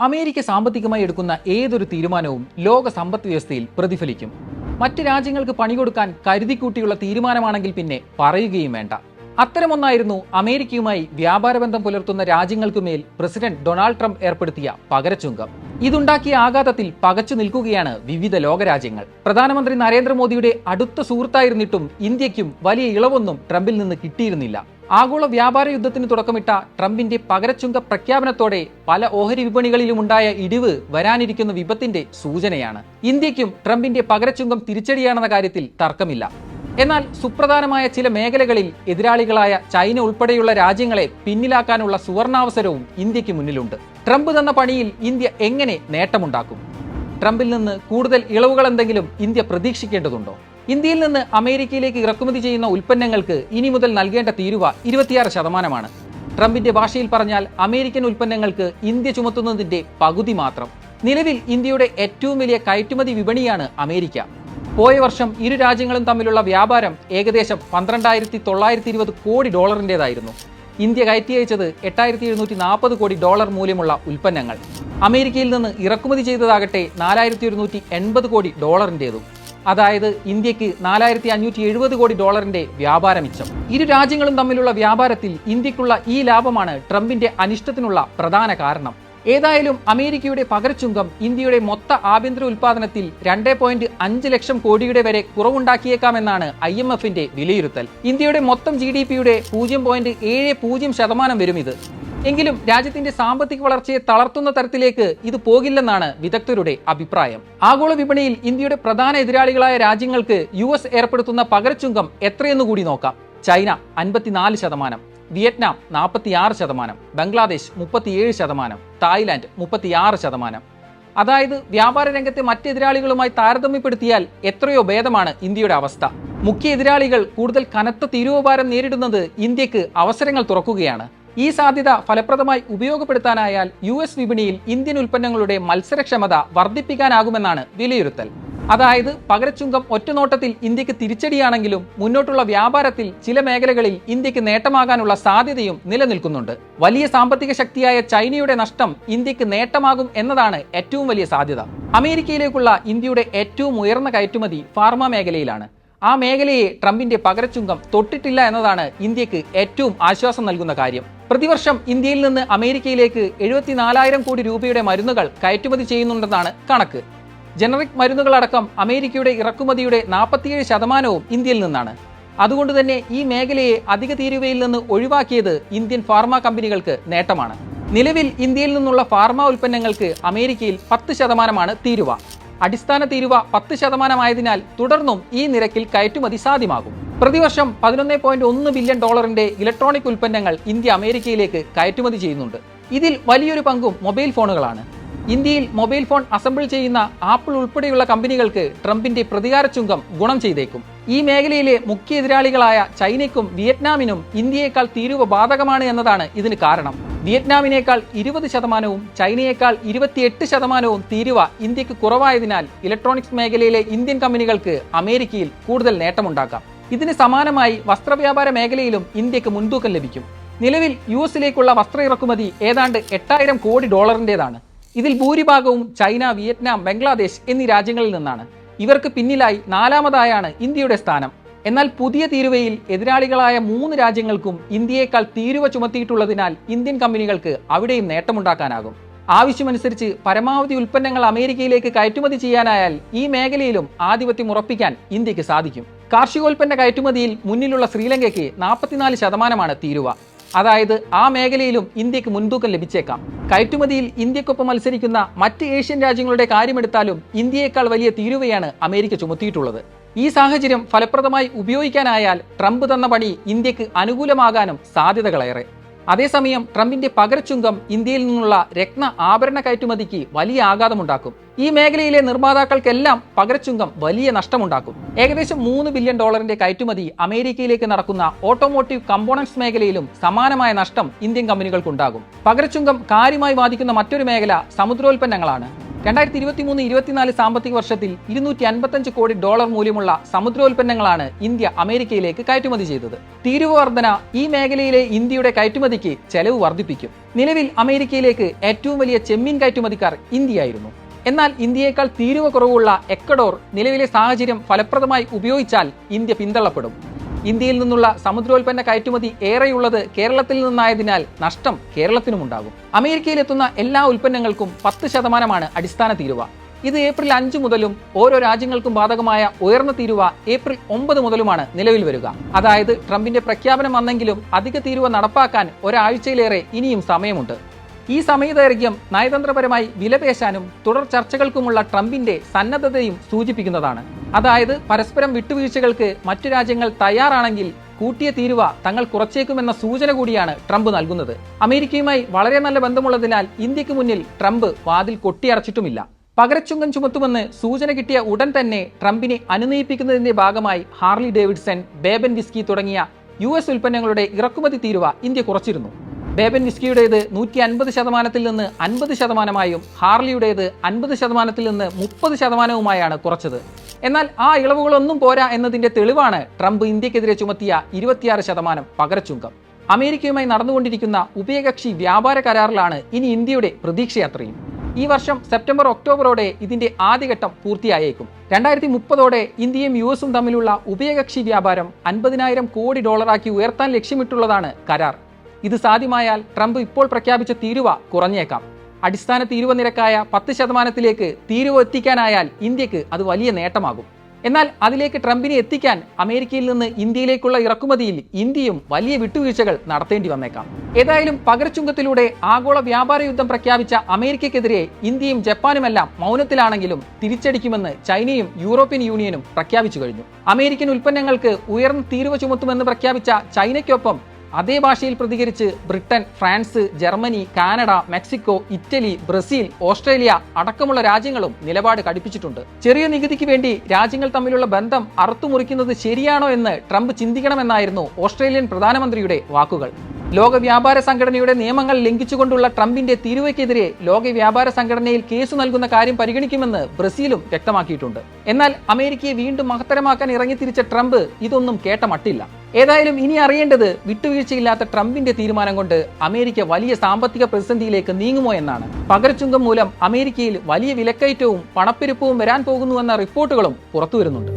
America സാമ്പത്തികമായി എടുക്കുന്ന ഏതൊരു തീരുമാനവും ലോക സമ്പദ് വ്യവസ്ഥയിൽ പ്രതിഫലിക്കും. മറ്റ് രാജ്യങ്ങൾക്ക് പണി പണികൊടുക്കാൻ കരുതിക്കൂട്ടിയുള്ള തീരുമാനമാണെങ്കിൽ പിന്നെ പറയുകയും വേണ്ട. അത്തരമൊന്നായിരുന്നു അമേരിക്കയുമായി വ്യാപാരബന്ധം പുലർത്തുന്ന രാജ്യങ്ങൾക്കു മേൽ പ്രസിഡന്റ് ഡൊണാൾഡ് ട്രംപ് ഏർപ്പെടുത്തിയ പകരച്ചുങ്കം. ഇതുണ്ടാക്കിയ ആഘാതത്തിൽ പകച്ചു നിൽക്കുകയാണ് വിവിധ ലോകരാജ്യങ്ങൾ. പ്രധാനമന്ത്രി നരേന്ദ്രമോദിയുടെ അടുത്ത സുഹൃത്തായിരുന്നിട്ടും ഇന്ത്യക്കും വലിയ ഇളവൊന്നും ട്രംപിൽ നിന്ന് കിട്ടിയിരുന്നില്ല. ആഗോള വ്യാപാര യുദ്ധത്തിന് തുടക്കമിട്ട ട്രംപിന്റെ പകരച്ചുങ്ക പ്രഖ്യാപനത്തോടെ പല ഓഹരി വിപണികളിലുമുണ്ടായ ഇടിവ് വരാനിരിക്കുന്ന വിപത്തിന്റെ സൂചനയാണ്. ഇന്ത്യക്കും ട്രംപിന്റെ പകരച്ചുങ്കം തിരിച്ചടിയാണെന്ന കാര്യത്തിൽ തർക്കമില്ല. എന്നാൽ സുപ്രധാനമായ ചില മേഖലകളിൽ എതിരാളികളായ ചൈന ഉൾപ്പെടെയുള്ള രാജ്യങ്ങളെ പിന്നിലാക്കാനുള്ള സുവർണാവസരവും ഇന്ത്യയ്ക്ക് മുന്നിലുണ്ട്. ട്രംപ് തന്ന പണിയിൽ ഇന്ത്യ എങ്ങനെ നേട്ടമുണ്ടാക്കും? ട്രംപിൽ നിന്ന് കൂടുതൽ ഇളവുകൾ എന്തെങ്കിലും ഇന്ത്യ പ്രതീക്ഷിക്കേണ്ടതുണ്ടോ? ഇന്ത്യയിൽ നിന്ന് അമേരിക്കയിലേക്ക് ഇറക്കുമതി ചെയ്യുന്ന ഉൽപ്പന്നങ്ങൾക്ക് ഇനി മുതൽ നൽകേണ്ട തീരുവ ഇരുപത്തിയാറ് ശതമാനമാണ്. ട്രംപിന്റെ ഭാഷയിൽ പറഞ്ഞാൽ അമേരിക്കൻ ഉൽപ്പന്നങ്ങൾക്ക് ഇന്ത്യ ചുമത്തുന്നതിന്റെ പകുതി മാത്രം. നിലവിൽ ഇന്ത്യയുടെ ഏറ്റവും വലിയ കയറ്റുമതി വിപണിയാണ് അമേരിക്ക. പോയ വർഷം ഇരു രാജ്യങ്ങളും തമ്മിലുള്ള വ്യാപാരം ഏകദേശം പന്ത്രണ്ടായിരത്തി തൊള്ളായിരത്തി ഇരുപത് കോടി ഡോളറിന്റെതായിരുന്നു ഇന്ത്യ കയറ്റി അയച്ചത് എട്ടായിരത്തി എഴുന്നൂറ്റി നാൽപ്പത് കോടി ഡോളർ മൂല്യമുള്ള ഉൽപ്പന്നങ്ങൾ. അമേരിക്കയിൽ നിന്ന് ഇറക്കുമതി ചെയ്തതാകട്ടെ നാലായിരത്തി ഒരുന്നൂറ്റി എൺപത് കോടി ഡോളറിന്റെതും അതായത് ഇന്ത്യയ്ക്ക് നാലായിരത്തി അഞ്ഞൂറ്റി എഴുപത് കോടി ഡോളറിന്റെ വ്യാപാര മിച്ചം. ഇരു രാജ്യങ്ങളും തമ്മിലുള്ള വ്യാപാരത്തിൽ ഇന്ത്യക്കുള്ള ഈ ലാഭമാണ് ട്രംപിന്റെ അനിഷ്ടത്തിനുള്ള പ്രധാന കാരണം. ഏതായാലും അമേരിക്കയുടെ പകരച്ചുങ്കം ഇന്ത്യയുടെ മൊത്ത ആഭ്യന്തര ഉൽപാദനത്തിൽ രണ്ട് പോയിന്റ് അഞ്ച് ലക്ഷം കോടിയുടെ വരെ കുറവുണ്ടാക്കിയേക്കാമെന്നാണ് ഐ എം എഫിന്റെ വിലയിരുത്തൽ. ഇന്ത്യയുടെ മൊത്തം ജി ഡി പിയുടെ പൂജ്യം പോയിന്റ് ഏഴ് പൂജ്യം ശതമാനം വരും ഇത്. എങ്കിലും രാജ്യത്തിന്റെ സാമ്പത്തിക വളർച്ചയെ തളർത്തുന്ന തരത്തിലേക്ക് ഇത് പോകില്ലെന്നാണ് വിദഗ്ധരുടെ അഭിപ്രായം. ആഗോള വിപണിയിൽ ഇന്ത്യയുടെ പ്രധാന എതിരാളികളായ രാജ്യങ്ങൾക്ക് യു എസ് ഏർപ്പെടുത്തുന്ന പകരച്ചുങ്കം എത്രയെന്ന് കൂടി നോക്കാം. ചൈന അൻപത്തിനാല് ശതമാനം വിയറ്റ്നാം നാൽപ്പത്തിയാറ് ശതമാനം ബംഗ്ലാദേശ് മുപ്പത്തിയേഴ് ശതമാനം തായ്ലാന്റ് മുപ്പത്തിയാറ് ശതമാനം അതായത് വ്യാപാര രംഗത്തെ മറ്റ് എതിരാളികളുമായി താരതമ്യപ്പെടുത്തിയാൽ എത്രയോ ഭേദമാണ് ഇന്ത്യയുടെ അവസ്ഥ. മുഖ്യ എതിരാളികൾ കൂടുതൽ കനത്ത തീരുവഭാരം നേരിടുന്നത് ഇന്ത്യയ്ക്ക് അവസരങ്ങൾ തുറക്കുകയാണ്. ഈ സാധ്യത ഫലപ്രദമായി ഉപയോഗപ്പെടുത്താനായാൽ യു എസ് വിപണിയിൽ ഇന്ത്യൻ ഉൽപ്പന്നങ്ങളുടെ മത്സരക്ഷമത വർദ്ധിപ്പിക്കാനാകുമെന്നാണ് വിലയിരുത്തൽ. അതായത് പകരച്ചുങ്കം ഒറ്റനോട്ടത്തിൽ ഇന്ത്യയ്ക്ക് തിരിച്ചടിയാണെങ്കിലും മുന്നോട്ടുള്ള വ്യാപാരത്തിൽ ചില മേഖലകളിൽ ഇന്ത്യയ്ക്ക് നേട്ടമാകാനുള്ള സാധ്യതയും നിലനിൽക്കുന്നുണ്ട്. വലിയ സാമ്പത്തിക ശക്തിയായ ചൈനയുടെ നഷ്ടം ഇന്ത്യയ്ക്ക് നേട്ടമാകും എന്നതാണ് ഏറ്റവും വലിയ സാധ്യത. അമേരിക്കയിലേക്കുള്ള ഇന്ത്യയുടെ ഏറ്റവും ഉയർന്ന കയറ്റുമതി ഫാർമ മേഖലയിലാണ്. ആ മേഖലയെ ട്രംപിന്റെ പകരച്ചുങ്കം തൊട്ടിട്ടില്ല എന്നതാണ് ഇന്ത്യയ്ക്ക് ഏറ്റവും ആശ്വാസം നൽകുന്ന കാര്യം. പ്രതിവർഷം ഇന്ത്യയിൽ നിന്ന് അമേരിക്കയിലേക്ക് എഴുപത്തിനാലായിരം കോടി രൂപയുടെ മരുന്നുകൾ കയറ്റുമതി ചെയ്യുന്നുണ്ടെന്നാണ് കണക്ക്. ജനറിക് മരുന്നുകളടക്കം അമേരിക്കയുടെ ഇറക്കുമതിയുടെ നാൽപ്പത്തിയേഴ് ശതമാനവും ഇന്ത്യയിൽ നിന്നാണ്. അതുകൊണ്ട് തന്നെ ഈ മേഖലയെ അധിക തീരുവയിൽ നിന്ന് ഒഴിവാക്കിയത് ഇന്ത്യൻ ഫാർമ കമ്പനികൾക്ക് നേട്ടമാണ്. നിലവിൽ ഇന്ത്യയിൽ നിന്നുള്ള ഫാർമ ഉൽപ്പന്നങ്ങൾക്ക് അമേരിക്കയിൽ പത്ത് ശതമാനമാണ് തീരുവ. അടിസ്ഥാന തീരുവ പത്ത് ശതമാനമായതിനാൽ തുടർന്നും ഈ നിരക്കിൽ കയറ്റുമതി സാധ്യമാകും. പ്രതിവർഷം പതിനൊന്ന് പോയിന്റ് ഒന്ന് ബില്യൺ ഡോളറിന്റെ ഇലക്ട്രോണിക് ഉൽപ്പന്നങ്ങൾ ഇന്ത്യ അമേരിക്കയിലേക്ക് കയറ്റുമതി ചെയ്യുന്നുണ്ട്. ഇതിൽ വലിയൊരു പങ്കും മൊബൈൽ ഫോണുകളാണ്. ഇന്ത്യയിൽ മൊബൈൽ ഫോൺ അസംബിൾ ചെയ്യുന്ന ആപ്പിൾ ഉൾപ്പെടെയുള്ള കമ്പനികൾക്ക് ട്രംപിന്റെ പ്രതികാര ചുങ്കം ഗുണം ചെയ്തേക്കും. ഈ മേഖലയിലെ മുഖ്യ എതിരാളികളായ ചൈനയ്ക്കും വിയറ്റ്നാമിനും ഇന്ത്യയേക്കാൾ തീരുവ ബാധകമാണ് എന്നതാണ് ഇതിന് കാരണം. വിയറ്റ്നാമിനേക്കാൾ ഇരുപത് ശതമാനവും ചൈനയേക്കാൾ ഇരുപത്തിയെട്ട് ശതമാനവും തീരുവ ഇന്ത്യയ്ക്ക് കുറവായതിനാൽ ഇലക്ട്രോണിക്സ് മേഖലയിലെ ഇന്ത്യൻ കമ്പനികൾക്ക് അമേരിക്കയിൽ കൂടുതൽ നേട്ടമുണ്ടാക്കാം. ഇതിന് സമാനമായി വസ്ത്രവ്യാപാര മേഖലയിലും ഇന്ത്യയ്ക്ക് മുൻതൂക്കം ലഭിക്കും. നിലവിൽ യു എസിലേക്കുള്ള വസ്ത്ര ഇറക്കുമതി ഏതാണ്ട് എട്ടായിരം കോടി ഡോളറിന്റെതാണ് ഇതിൽ ഭൂരിഭാഗവും ചൈന വിയറ്റ്നാം ബംഗ്ലാദേശ് എന്നീ രാജ്യങ്ങളിൽ നിന്നാണ്. ഇവർക്ക് പിന്നിലായി നാലാമതായാണ് ഇന്ത്യയുടെ സ്ഥാനം. എന്നാൽ പുതിയ തീരുവയിൽ എതിരാളികളായ മൂന്ന് രാജ്യങ്ങൾക്കും ഇന്ത്യയേക്കാൾ തീരുവ ചുമത്തിയിട്ടുള്ളതിനാൽ ഇന്ത്യൻ കമ്പനികൾക്ക് അവിടെയും നേട്ടമുണ്ടാക്കാനാകും. ആവശ്യമനുസരിച്ച് പരമാവധി ഉൽപ്പന്നങ്ങൾ അമേരിക്കയിലേക്ക് കയറ്റുമതി ചെയ്യാനായാൽ ഈ മേഖലയിലും ആധിപത്യം ഉറപ്പിക്കാൻ ഇന്ത്യയ്ക്ക് സാധിക്കും. കാർഷികോൽപ്പന്ന കയറ്റുമതിയിൽ മുന്നിലുള്ള ശ്രീലങ്കയ്ക്ക് നാൽപ്പത്തിനാല് ശതമാനമാണ് തീരുവ. അതായത് ആ മേഖലയിലും ഇന്ത്യയ്ക്ക് മുൻതൂക്കം ലഭിച്ചേക്കാം. കയറ്റുമതിയിൽ ഇന്ത്യക്കൊപ്പം മത്സരിക്കുന്ന മറ്റ് ഏഷ്യൻ രാജ്യങ്ങളുടെ കാര്യമെടുത്താലും ഇന്ത്യയേക്കാൾ വലിയ തീരുവയാണ് അമേരിക്ക ചുമത്തിയിട്ടുള്ളത്. ഈ സാഹചര്യം ഫലപ്രദമായി ഉപയോഗിക്കാനായാൽ ട്രംപ് തന്ന പണി ഇന്ത്യയ്ക്ക് അനുകൂലമാകാനും സാധ്യതകളേറെ. അതേസമയം ട്രംപിന്റെ പകരച്ചുങ്കം ഇന്ത്യയിൽ നിന്നുള്ള രത്ന ആഭരണ കയറ്റുമതിക്ക് വലിയ ആഘാതമുണ്ടാക്കും. ഈ മേഖലയിലെ നിർമ്മാതാക്കൾക്കെല്ലാം പകരച്ചുങ്കം വലിയ നഷ്ടമുണ്ടാക്കും. ഏകദേശം മൂന്ന് ബില്യൺ ഡോളറിന്റെ കയറ്റുമതി അമേരിക്കയിലേക്ക് നടക്കുന്ന ഓട്ടോമോട്ടീവ് കമ്പോണൻസ് മേഖലയിലും സമാനമായ നഷ്ടം ഇന്ത്യൻ കമ്പനികൾക്കുണ്ടാകും. പകരച്ചുങ്കം കാര്യമായി ബാധിക്കുന്ന മറ്റൊരു മേഖല സമുദ്രോൽപ്പന്നങ്ങളാണ്. രണ്ടായിരത്തി ഇരുപത്തി മൂന്ന് ഇരുപത്തിനാല് സാമ്പത്തിക വർഷത്തിൽ ഇരുന്നൂറ്റി അൻപത്തഞ്ച് കോടി ഡോളർ മൂല്യമുള്ള സമുദ്രോൽപ്പന്നങ്ങളാണ് ഇന്ത്യ അമേരിക്കയിലേക്ക് കയറ്റുമതി ചെയ്തത്. തീരുവ വർധന ഈ മേഖലയിലെ ഇന്ത്യയുടെ കയറ്റുമതിക്ക് ചെലവ് വർദ്ധിപ്പിക്കും നിലവിൽ അമേരിക്കയിലേക്ക് ഏറ്റവും വലിയ ചെമ്മീൻ കയറ്റുമതിക്കാർ ഇന്ത്യയായിരുന്നു. എന്നാൽ ഇന്ത്യയേക്കാൾ തീരുവ കുറവുള്ള എക്കഡോർ നിലവിലെ സാഹചര്യം ഫലപ്രദമായി ഉപയോഗിച്ചാൽ ഇന്ത്യ പിന്തള്ളപ്പെടും. ഇന്ത്യയിൽ നിന്നുള്ള സമുദ്രോൽപ്പന്ന കയറ്റുമതി ഏറെയുള്ളത് കേരളത്തിൽ നിന്നായതിനാൽ നഷ്ടം കേരളത്തിനുമുണ്ടാകും. അമേരിക്കയിലെത്തുന്ന എല്ലാ ഉൽപ്പന്നങ്ങൾക്കും പത്ത് ശതമാനമാണ് അടിസ്ഥാന തീരുവ. ഇത് ഏപ്രിൽ അഞ്ച് മുതലും ഓരോ രാജ്യങ്ങൾക്കും ബാധകമായ ഉയർന്ന തീരുവ ഏപ്രിൽ ഒമ്പത് മുതലുമാണ് നിലവിൽ വരിക. അതായത് ട്രംപിന്റെ പ്രഖ്യാപനം വന്നെങ്കിലും അധിക തീരുവ നടപ്പാക്കാൻ ഒരാഴ്ചയിലേറെ ഇനിയും സമയമുണ്ട്. ഈ സമയദൈർഘ്യം നയതന്ത്രപരമായി വിലപേശാനും തുടർ ചർച്ചകൾക്കുമുള്ള ട്രംപിന്റെ സന്നദ്ധതയും സൂചിപ്പിക്കുന്നതാണ്. അതായത് പരസ്പരം വിട്ടുവീഴ്ചകൾക്ക് മറ്റു രാജ്യങ്ങൾ തയ്യാറാണെങ്കിൽ കൂട്ടിയ തീരുവ തങ്ങൾ കുറച്ചേക്കുമെന്ന സൂചന കൂടിയാണ് ട്രംപ് നൽകുന്നത്. അമേരിക്കയുമായി വളരെ നല്ല ബന്ധമുള്ളതിനാൽ ഇന്ത്യയ്ക്ക് മുന്നിൽ ട്രംപ് വാതിൽ കൊട്ടിയടച്ചിട്ടുമില്ല. പകരച്ചുങ്കം ചുമത്തുമെന്ന് സൂചന കിട്ടിയ ഉടൻ തന്നെ ട്രംപിനെ അനുനയിപ്പിക്കുന്നതിന്റെ ഭാഗമായി ഹാർലി ഡേവിഡ്സൺ ബേബൻ വിസ്കി തുടങ്ങിയ യു എസ് ഉൽപ്പന്നങ്ങളുടെ ഇറക്കുമതി തീരുവ ഇന്ത്യ കുറച്ചിരുന്നു. ബേബൻ വിസ്കിയുടേത് നൂറ്റി അൻപത് ശതമാനത്തിൽ നിന്ന് അൻപത് ശതമാനമായും ഹാർലിയുടേത് അൻപത് ശതമാനത്തിൽ നിന്ന് മുപ്പത് ശതമാനവുമായാണ് കുറച്ചത്. എന്നാൽ ആ ഇളവുകളൊന്നും പോരാ എന്നതിന്റെ തെളിവാണ് ട്രംപ് ഇന്ത്യക്കെതിരെ ചുമത്തിയ ഇരുപത്തിയാറ് ശതമാനം പകരച്ചുങ്കം. അമേരിക്കയുമായി നടന്നുകൊണ്ടിരിക്കുന്ന ഉഭയകക്ഷി വ്യാപാര കരാറിലാണ് ഇനി ഇന്ത്യയുടെ പ്രതീക്ഷയാത്രയും. ഈ വർഷം സെപ്റ്റംബർ ഒക്ടോബറോടെ ഇതിന്റെ ആദ്യഘട്ടം പൂർത്തിയായേക്കും. രണ്ടായിരത്തി മുപ്പതോടെ ഇന്ത്യയും യു എസും തമ്മിലുള്ള ഉഭയകക്ഷി വ്യാപാരം അൻപതിനായിരം കോടി ഡോളറാക്കി ഉയർത്താൻ ലക്ഷ്യമിട്ടുള്ളതാണ് കരാർ. ഇത് സാധ്യമായാൽ ട്രംപ് ഇപ്പോൾ പ്രഖ്യാപിച്ച തീരുവ കുറഞ്ഞേക്കാം. അടിസ്ഥാന തീരുവ നിരക്കായ പത്ത് ശതമാനത്തിലേക്ക് തീരുവ എത്തിക്കാനായാൽ ഇന്ത്യയ്ക്ക് അത് വലിയ നേട്ടമാകും. എന്നാൽ അതിലേക്ക് ട്രംപിനെ എത്തിക്കാൻ അമേരിക്കയിൽ നിന്ന് ഇന്ത്യയിലേക്കുള്ള ഇറക്കുമതിയിൽ ഇന്ത്യയും വലിയ വിട്ടുവീഴ്ചകൾ നടത്തേണ്ടി വന്നേക്കാം. ഏതായാലും പകരച്ചുങ്കത്തിലൂടെ ആഗോള വ്യാപാര യുദ്ധം പ്രഖ്യാപിച്ച അമേരിക്കക്കെതിരെ ഇന്ത്യയും ജപ്പാനുമെല്ലാം മൗനത്തിലാണെങ്കിലും തിരിച്ചടിക്കുമെന്ന് ചൈനയും യൂറോപ്യൻ യൂണിയനും പ്രഖ്യാപിച്ചു കഴിഞ്ഞു. അമേരിക്കൻ ഉൽപ്പന്നങ്ങൾക്ക് ഉയർന്ന തീരുവ ചുമത്തുമെന്ന് പ്രഖ്യാപിച്ച ചൈനയ്ക്കൊപ്പം അതേ ഭാഷയിൽ പ്രതികരിച്ച് Britain France Germany Canada Mexico Italy Brazil Australia അടക്കമുള്ള രാജ്യങ്ങളും നിലപാട് കടുപ്പിച്ചിട്ടുണ്ട്. ചെറിയ നികുതിക്ക് വേണ്ടി രാജ്യങ്ങൾ തമ്മിലുള്ള ബന്ധം അറുത്തുമുറിക്കുന്നത് ശരിയാണോ എന്ന് ട്രംപ് ചിന്തിക്കണമെന്നായിരുന്നു ഓസ്ട്രേലിയൻ പ്രധാനമന്ത്രിയുടെ വാക്കുകൾ. ലോക വ്യാപാര സംഘടനയുടെ നിയമങ്ങൾ ലംഘിച്ചുകൊണ്ടുള്ള ട്രംപിന്റെ തീരുവയ്ക്കെതിരെ ലോക വ്യാപാര സംഘടനയിൽ കേസ് നൽകുന്ന കാര്യം പരിഗണിക്കുമെന്ന് ബ്രസീലും വ്യക്തമാക്കിയിട്ടുണ്ട്. എന്നാൽ അമേരിക്കയെ വീണ്ടും മഹത്തരമാക്കാൻ ഇറങ്ങിത്തിരിച്ച ട്രംപ് ഇതൊന്നും കേട്ട മട്ടില്ല. ഏതായാലും ഇനി അറിയേണ്ടത് വിട്ടുവീഴ്ചയില്ലാത്ത ട്രംപിന്റെ തീരുമാനം കൊണ്ട് അമേരിക്ക വലിയ സാമ്പത്തിക പ്രതിസന്ധിയിലേക്ക് നീങ്ങുമോ എന്നാണ്. പകരച്ചുങ്കം മൂലം അമേരിക്കയിൽ വലിയ വിലക്കയറ്റവും പണപ്പെരുപ്പവും വരാൻ പോകുന്നുവെന്ന റിപ്പോർട്ടുകളും പുറത്തുവരുന്നുണ്ട്.